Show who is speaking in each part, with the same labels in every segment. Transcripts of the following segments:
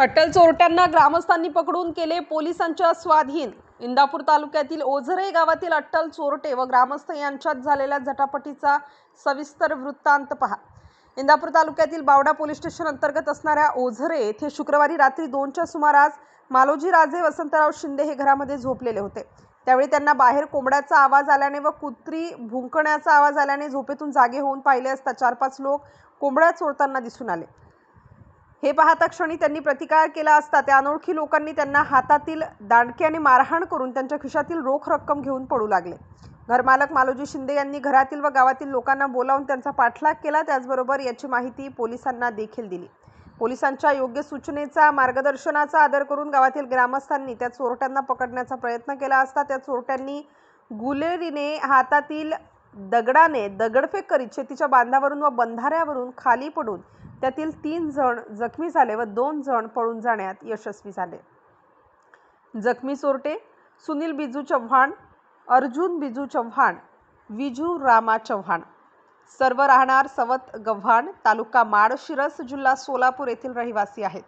Speaker 1: अट्टल चोरट्यांना ग्रामस्थांनी पकडून केले पोलिसांच्या स्वाधीन. इंदापूर तालुक्यातील ओझरे गावातील अट्टल चोरटे व ग्रामस्थ यांच्यात झालेल्या झटापटीचा सविस्तर वृत्तांत पहा. इंदापूर तालुक्यातील बावडा पोलीस स्टेशन अंतर्गत असणाऱ्या ओझरे येथे शुक्रवारी रात्री दोनच्या सुमारास मालोजी राजे वसंतराव शिंदे हे घरामध्ये झोपलेले होते. त्यावेळी त्यांना बाहेर कोंबड्याचा आवाज आल्याने व कुत्री भुंकण्याचा आवाज आल्याने झोपेतून जागे होऊन पाहिले असता चार पाच लोक कोंबड्या चोरताना दिसून आले. हे पाहता क्षणी त्यांनी प्रतिकार केला असता त्या अनोळखी लोकांनी त्यांना हातातील दांडक्याने मारहाण करून त्यांच्या खिशातील रोख रक्कम घेऊन पडू लागले. घरमालक मालोजी शिंदे यांनी घरातील व गावातील लोकांना बोलावून त्यांचा पाठलाग केला. त्याचबरोबर याची माहिती पोलिसांना देखील दिली. पोलिसांच्या योग्य सूचनेचा मार्गदर्शनाचा आदर करून गावातील ग्रामस्थांनी त्या चोरट्यांना पकडण्याचा प्रयत्न केला असता त्या चोरट्यांनी गुलेरीने हातातील दगडाने दगडफेक करीत शेतीच्या बांधावरून व बंधाऱ्यावरून खाली पडून त्यातील तीन जण जखमी झाले व दोन जण पळून जाण्यात यशस्वी झाले. जखमी चोरटे सुनील बिजू चव्हाण अर्जुन बिजू चव्हाण विजू रामा चव्हाण. सर्व राहणार सवत गव्हाण तालुका माडशिरस जिल्हा सोलापूर येथील रहिवासी आहेत.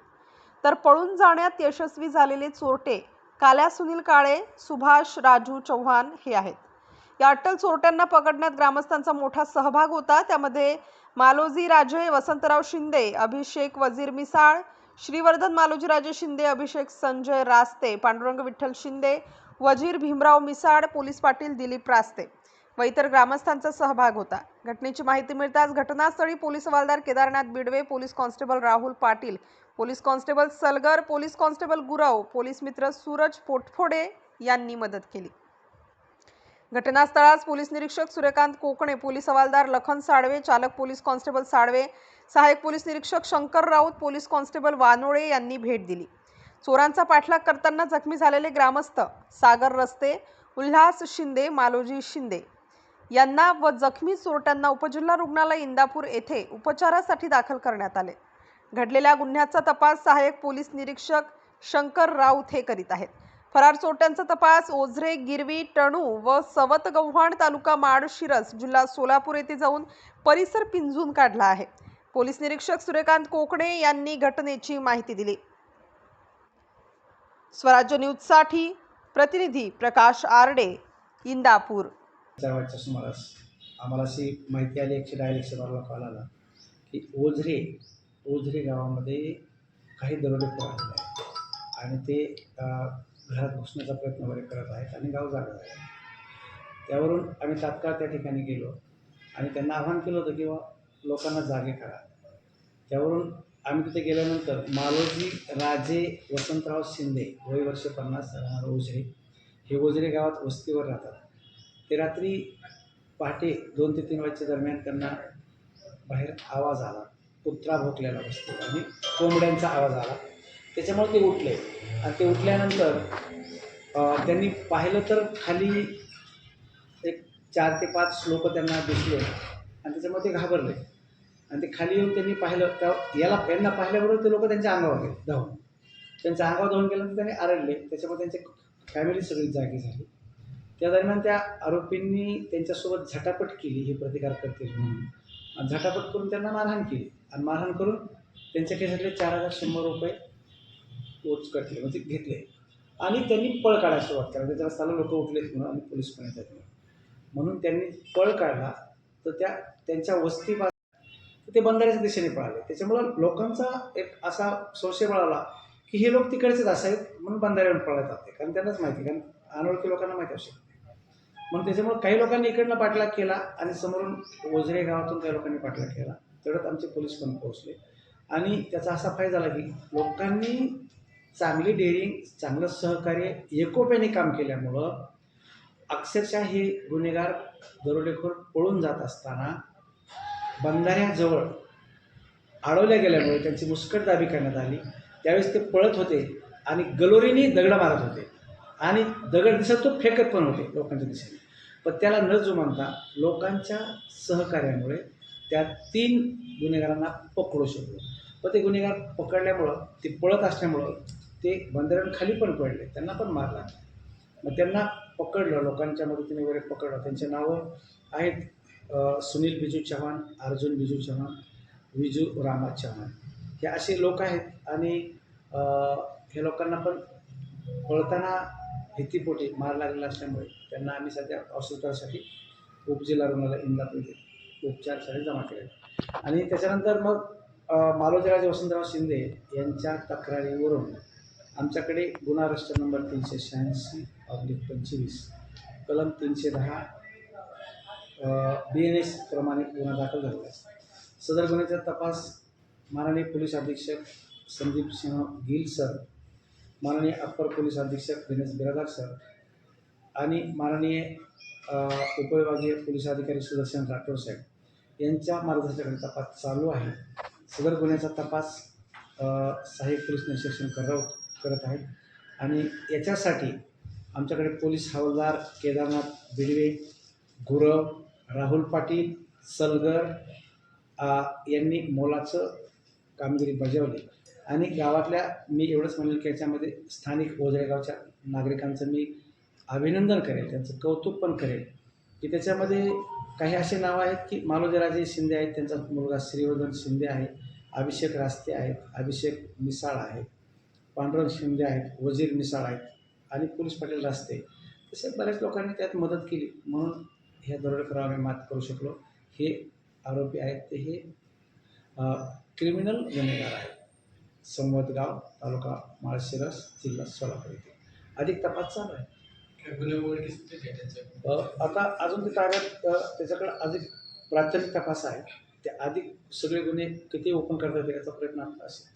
Speaker 1: तर पळून जाण्यात यशस्वी झालेले चोरटे काल्या सुनील काळे सुभाष राजू चव्हाण हे आहेत. या अट्टल चोरट्यांना पकडण्यात ग्रामस्थांचा मोठा सहभाग होता. त्यामध्ये मालोजी राजे वसंतराव शिंदे अभिषेक वजीर मिसाळ श्रीवर्धन मालोजी राजे शिंदे अभिषेक संजय रास्ते पांडुरंग विठ्ठल शिंदे वजीर भीमराव मिसाळ पोलीस पाटील दिलीप रास्ते. व इतर ग्रामस्थांचा सहभाग होता. घटनेची माहिती मिळताच घटनास्थळी पोलीस हवालदार Kedarnath Bidwe police constable Rahul Patil police constable Salgar police constable Gurav police मित्र सूरज पोटफोडे यांनी मदत केली. घटनास्थळास पोलीस निरीक्षक सूर्यकांत कोकणे पोलीस हवालदार लखन साळवे चालक पोलीस कॉन्स्टेबल साळवे सहाय्यक पोलीस निरीक्षक शंकर राऊत पोलीस कॉन्स्टेबल वानोळे यांनी भेट दिली. चोरांचा पाठलाग करताना जखमी झालेले ग्रामस्थ सागर रस्ते उल्हास शिंदे मालोजी शिंदे यांना व जखमी चोरट्यांना उपजिल्हा रुग्णालय इंदापूर येथे उपचारासाठी दाखल करण्यात आले. घडलेल्या गुन्ह्याचा तपास सहाय्यक पोलीस निरीक्षक शंकर राऊत हे करीत आहेत. फरार चोरट्यांचा तपास ओझरे गिरवी टणू व सवत गव्हाण तालुका माड शिरस जिल्हा सोलापूर येथे जाऊन परिसर पिंजून काढला आहे. पोलीस निरीक्षक सूर्यकांत कोकणे यांनी घटनेची माहिती दिली. स्वराज्य न्यूजसाठी प्रतिनिधी प्रकाश आरडे इंदापूर.
Speaker 2: चार सुमारास आम्हाला अशी माहिती आली एकशे दहा एकशे बाराला कॉल आला की ओझरे ओझरे गावामध्ये काही दरोडेखोर आलेले आहेत. आणि ते घरात घुसण्याचा प्रयत्न वगैरे करत आहेत आणि गाव जागा आहे. त्यावरून आम्ही तात्काळ त्या ठिकाणी गेलो आणि त्यांना आव्हान केलं होतं किंवा लोकांना जागे करा. त्यावरून आम्ही तिथे गेल्यानंतर मालोजी राजे वसंतराव शिंदे वय वर्ष पन्नास राहणार ओझरे हे ओझरे गावात वस्तीवर राहतात. ते रात्री पहाटे दोन ते तीन वाजच्या दरम्यान त्यांना बाहेर आवाज आला. कुत्रा भोकलेला बसतो आणि कोंबड्यांचा आवाज आला. त्याच्यामुळे ते उठले. आणि ते उठल्यानंतर त्यांनी पाहिलं तर खाली एक चार ते पाच लोक त्यांना दिसले. आणि त्याच्यामुळे ते घाबरले. आणि ते खाली येऊन त्यांनी पाहिलं त्या याला यांना पाहिल्याबरोबर ते लोक त्यांच्या अंगावर गेले धावून. त्यांच्या अंगावर धावून गेल्यानंतर त्यांनी आरडले. त्याच्यामुळे त्यांची फॅमिली सगळी जागी झाली. त्या दरम्यान त्या आरोपींनी त्यांच्यासोबत झटापट केली हे प्रतिकार करतील म्हणून. आणि झटापट करून त्यांना मारहाण केली. आणि मारहाण करून त्यांच्या केसातले चार हजार शंभर रुपये पोच करतले म्हणजे घेतले. आणि त्यांनी पळ काढायला सुरुवात केली. म्हणजे रस्त्याला लोक उठलेत म्हणून आणि पोलीस पण येतात म्हणून म्हणून त्यांनी पळ काढला. तर त्या त्यांच्या वस्ती ते बंधाऱ्याच्या दिशेने पळाले. त्याच्यामुळं लोकांचा एक असा संशय मिळाला की हे लोक तिकडचेच असावेत म्हणून बंधाऱ्यावर पळत जाते कारण त्यांनाच माहिती कारण अनोळखी लोकांना माहिती असू शकते म्हणून त्याच्यामुळे काही लोकांनी इकडनं पाठलाग केला आणि समोरून ओझरे गावातून काही लोकांनी पाठलाग केला. तेवढ्यात आमचे पोलीस पण पोहोचले. आणि त्याचा असा फायदा झाला की लोकांनी चांगली डेअरिंग चांगलं सहकार्य एकोप्याने काम केल्यामुळं अक्षरशः हे गुन्हेगार दरोडेखोर पळून जात असताना बंधाऱ्याजवळ अडवल्या गेल्यामुळे त्यांची मुस्कटदाबी करण्यात आली. त्यावेळेस ते पळत होते आणि गलोरीने दगडं मारत होते आणि दगड दिसत तो फेकत पण होते लोकांच्या दिशेने. पण त्याला न जुमानता लोकांच्या सहकार्यामुळे त्या तीन गुन्हेगारांना पकडू शकलो. पण ते गुन्हेगार पकडल्यामुळं ते पळत असल्यामुळं ते बंदरांखाली पण पडले त्यांना पण मार लागला. मग त्यांना पकडलं लोकांच्या मदतीने वगैरे पकडलं. त्यांचे नावं आहेत सुनील बिजू चव्हाण अर्जुन बिजू चव्हाण विजू रामा चव्हाण. हे असे लोक आहेत आणि हे लोकांना पण पळताना भीतीपोटी मार लागलेला असल्यामुळे त्यांना आम्ही सध्या औषधासाठी उपजिल्हा रुग्णालय इंदापूर येथे उपचारासाठी जमा केले आणि त्याच्यानंतर मग अं, मालोजीराजे वसंतराव शिंदे यांच्या तक्रारीवरून आमच्याकडे गुन्हा रजिस्टर नंबर तीनशे शहाऐंशी ऑब्लिक पंचवीस कलम तीनशे दहा बी एन एस प्रमाणे गुन्हा दाखल झालेला आहे. सदर गुन्ह्याचा तपास माननीय पोलीस अधीक्षक संदीप सिंह गिल सर माननीय अप्पर पोलीस अधीक्षक दिनेश बिरादार सर आणि माननीय उपविभागीय पोलीस अधिकारी सुदर्शन राठोड साहेब यांच्या मार्गदर्शनाखाली तपास चालू आहे. सदर गुन्ह्याचा तपास सहाय्यक पोलीस निरीक्षण करत करत आहेत. आणि याच्यासाठी आमच्याकडे पोलीस हवालदार केदारनाथ बिडवे गुरव राहुल पाटील सलगर यांनी मोलाचं कामगिरी बजावली. आणि गावातल्या मी एवढंच म्हणेल की याच्यामध्ये स्थानिक ओझरेगावच्या नागरिकांचं मी अभिनंदन करेल त्यांचं कौतुक पण करेल. की त्याच्यामध्ये काही असे नावं आहेत की मालोजीराजे शिंदे आहेत त्यांचा मुलगा श्रीवर्धन शिंदे आहे अभिषेक रास्ते आहेत अभिषेक मिसाळ आहेत. पांडुरंग शिंदे आहेत वजीर मिसाळ आहेत आणि पोलीस पाटील रास्ते तसे बऱ्याच लोकांनी त्यात मदत केली. म्हणून ह्या दरोडेखोरावर आम्ही मात करू शकलो. हे आरोपी आहेत ते हे क्रिमिनल गुन्हेगार आहेत. संवतगाव तालुका माळशिरस जिल्हा सोलापूर येथे. अधिक तपास चालू आहे. आता अजून ते ताब्यात त्याच्याकडे अधिक प्राथमिक तपास आहे. ते अधिक सगळे गुन्हे किती ओपन करता येतील याचा प्रयत्न आपला असेल.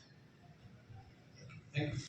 Speaker 2: Thank you.